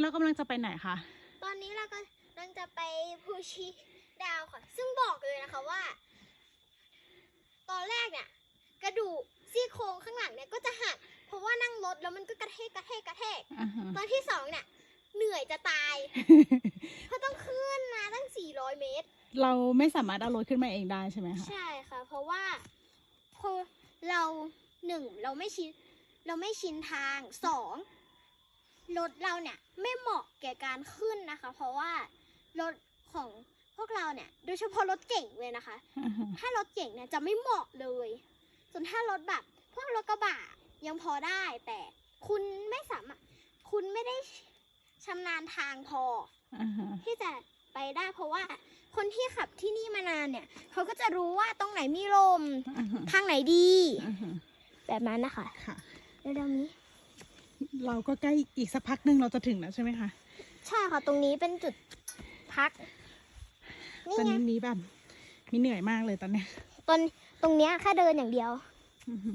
เรากำลังจะไปไหนคะ ตอนนี้เราก็กำลังจะไปภูชีดาวค่ะ ซึ่งบอกเลยนะคะว่า ตอนแรกเนี่ย กระดูกซี่โครงข้างหลังเนี่ยก็จะหัก เพราะว่านั่งรถแล้วมันก็กระเทกกระเทกกระเทก อ่าฮะตอนที่สองเนี่ย เหนื่อยจะตาย เพราะต้องขึ้นมาตั้ง 400 เมตร เราไม่สามารถเอารถขึ้นมาเองได้ใช่ไหมคะ ใช่ค่ะ เพราะว่าพอเราหนึ่งเราไม่ชินเราไม่ชินทางสอง รถเราเนี่ยไม่เหมาะแก่การขึ้นนะคะ เพราะว่ารถของพวกเราเนี่ย โดยเฉพาะรถเก่งเลยนะคะอ่าฮะถ้ารถเก่งเนี่ยจะไม่เหมาะเลย ส่วนถ้ารถแบบพวกรถกระบะยังพอได้ แต่คุณไม่สามารถคุณไม่ได้ชำนาญทางพออ่าฮะที่จะไปได้เพราะว่าคนที่ขับที่นี่มานานเนี่ย เขาก็จะรู้ว่าตรงไหนมีลมอ่าฮะทางไหนดีอ่าฮะแบบนั้นนะคะค่ะเดี๋ยวนี้ เราก็ใกล้อีกสักพักหนึ่งเราจะถึงแล้วใช่ไหมคะใช่ค่ะ ตรงนี้เป็นจุดพัก นี่ตอนไง นี้มีแบบมีเหนื่อยมากเลยตอนเนี้ยตอนตรงเนี้ยแค่เดินอย่างเดียว อือฮึ